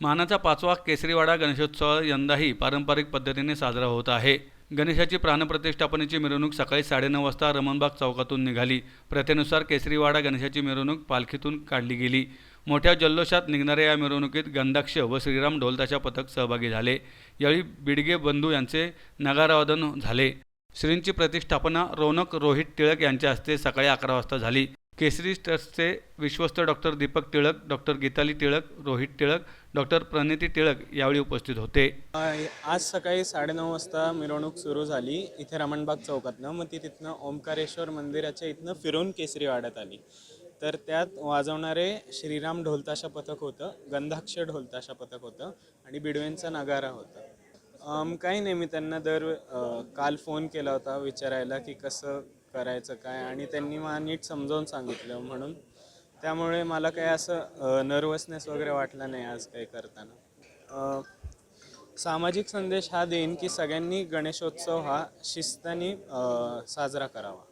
मानाचा पाचवा केसरीवाडा गणेशोत्सव यंदाही पारंपरिक पद्धतीने साजरा होत आहे. गणेशाची प्राणप्रतिष्ठापनेची मिरवणूक सकाळी साडेनऊ वाजता रमणबाग चौकातून निघाली. प्रथेनुसार केसरीवाडा गणेशाची मिरवणूक पालखीतून काढली गेली. मोठ्या जल्लोषात निघणाऱ्या या मिरवणुकीत गंधाक्ष व श्रीराम ढोलताशा पथक सहभागी झाले. यावेळी बिडगे बंधू यांचे नगारावादन झाले. श्रींची प्रतिष्ठापना रौनक रोहित टिळक यांच्या हस्ते सकाळी अकरा वाजता झाली. केसरी ट्रस्टचे विश्वस्त doctor Deepak Tilak doctor Gitali Tilak Rohit Tilak doctor Praniti Tilak यावेळी उपस्थित होते. आज सकाळी साडेनऊ वाजता मिरवणूक सुरू झाली. इथे रमणबाग चौकातनं मग ती तिथनं ओंकारेश्वर मंदिराच्या इथनं फिरून केसरी वाड्यात आली. तर त्यात वाजवणारे श्रीराम ढोलताशा पथक होतं गंधाक्ष ढोलताशा पथक होतं आणि बिडवेंचा नगारा होता. काही नाही मी त्यांना दर अ, काल फोन केला होता विचारायला की कसं करायचं काय आणि त्यांनी मला नीट समजावून सांगितलं म्हणून. त्यामुळे मला काही असं नर्वसनेस वगैरे वाटला नाही आज काही करताना. अ, सामाजिक संदेश हा देईन की सगळ्यांनी गणेशोत्सव हा शिस्तानी अ, साजरा करावा.